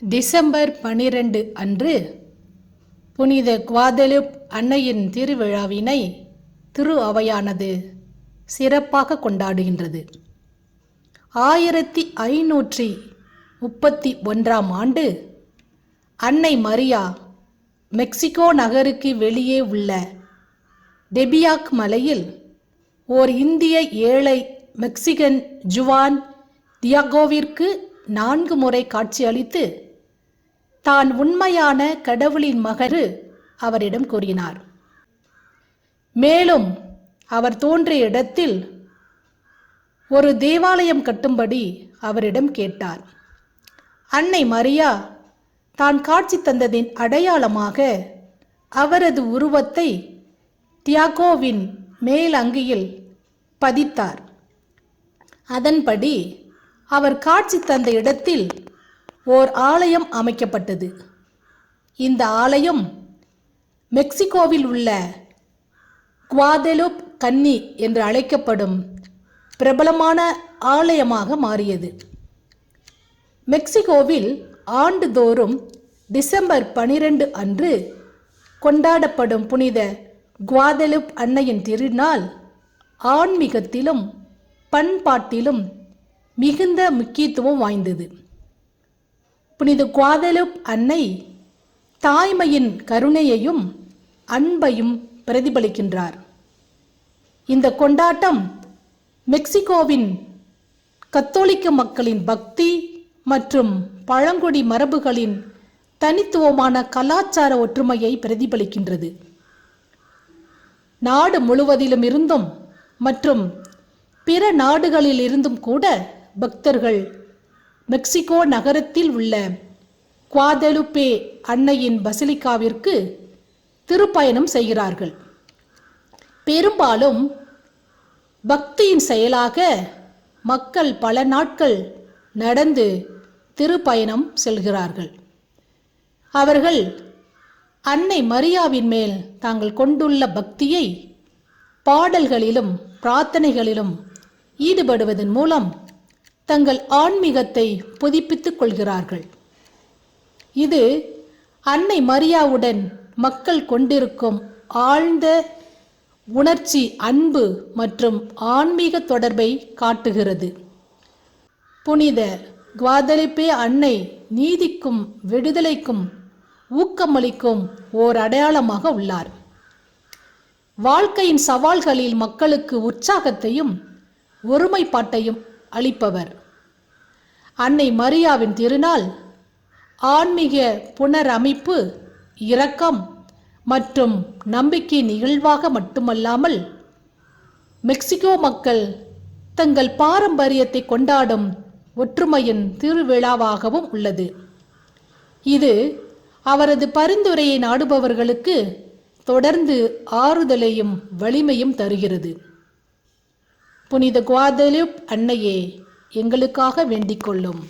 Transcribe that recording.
December பனிரெண்டு அன்று புனித குவாதலுப் அன்னையின் திருவிழாவினை திரு அவையானது சிறப்பாக கொண்டாடுகின்றது. ஆயிரத்தி ஐநூற்றி முப்பத்தி ஒன்றாம் ஆண்டு அன்னை மரியா மெக்சிகோ நகருக்கு வெளியே உள்ள டெபியாக் மலையில் ஓர் இந்திய ஏழை மெக்சிகன் ஜுவான் தியாகோவிற்கு நான்கு முறை காட்சியளித்து தான் உண்மையான கடவுளின் மகரு அவரிடம் கூறினார். மேலும் அவர் தோன்றிய இடத்தில் ஒரு தேவாலயம் கட்டும்படி அவரிடம் கேட்டார். அன்னை மரியா தான் காட்சி தந்ததின் அடையாளமாக அவரது உருவத்தை தியாகோவின் மேல் அங்கியில் பதித்தார். அதன்படி அவர் காட்சி தந்த இடத்தில் ஓர் ஆலயம் அமைக்கப்பட்டது. இந்த ஆலயம் மெக்சிகோவில் உள்ள குவாதெலுப் கன்னி என்று அழைக்கப்படும் பிரபலமான ஆலயமாக மாறியது. மெக்சிகோவில் ஆண்டுதோறும் டிசம்பர் பனிரெண்டு அன்று கொண்டாடப்படும் புனித குவாதெலுப் அன்னையின் திருநாள் ஆன்மீகத்திலும் பண்பாட்டிலும் மிகுந்த முக்கியத்துவம் வாய்ந்தது. புனித குவாதலுப் அன்னை தாய்மையின் கருணையையும் அன்பையும் பிரதிபலிக்கின்றார். இந்த கொண்டாட்டம் மெக்சிகோவின் கத்தோலிக்க மக்களின் பக்தி மற்றும் பழங்குடி மரபுகளின் தனித்துவமான கலாச்சார ஒற்றுமையை பிரதிபலிக்கின்றது. நாடு முழுவதிலும் இருந்தும் மற்றும் பிற நாடுகளில் இருந்தும் கூட பக்தர்கள் மெக்சிகோ நகரத்தில் உள்ள குவாதலுப்பே அன்னையின் பசிலிக்காவிற்கு திருப்பயணம் செய்கிறார்கள். பெரும்பாலும் பக்தியின் செயலாக மக்கள் பல நாட்கள் நடந்து திருப்பயணம் செல்கிறார்கள். அவர்கள் அன்னை மரியாவின் மேல் தாங்கள் கொண்டுள்ள பக்தியை பாடல்களிலும் பிரார்த்தனைகளிலும் ஈடுபடுவதன் மூலம் தங்கள் ஆன்மீகத்தை புதுப்பித்துக் கொள்கிறார்கள். இது அன்னை மரியாவுடன் மக்கள் கொண்டிருக்கும் ஆழ்ந்த உணர்ச்சி அன்பு மற்றும் ஆன்மீக தொடர்பை காட்டுகிறது. புனித குவாதலிப்பே அன்னை நீதிக்கும் விடுதலைக்கும் ஊக்கமளிக்கும் ஓர் அடையாளமாக உள்ளார். வாழ்க்கையின் சவால்களில் மக்களுக்கு உற்சாகத்தையும் ஒருமைப்பாட்டையும் அளிப்பவர். அன்னை மரியாவின் திருநாள் ஆன்மீக புனரமைப்பு இரக்கம் மற்றும் நம்பிக்கை நிகழ்வாக மட்டுமல்லாமல் மெக்சிகோ மக்கள் தங்கள் பாரம்பரியத்தை கொண்டாடும் ஒற்றுமையின் திருவிழாவாகவும் உள்ளது. இது அவரது பரிந்துரையை நாடுபவர்களுக்கு தொடர்ந்து ஆறுதலையும் வலிமையும் தருகிறது. புனித குவாதலுப் அன்னையே எங்களுக்காக வேண்டிக் கொள்ளும்.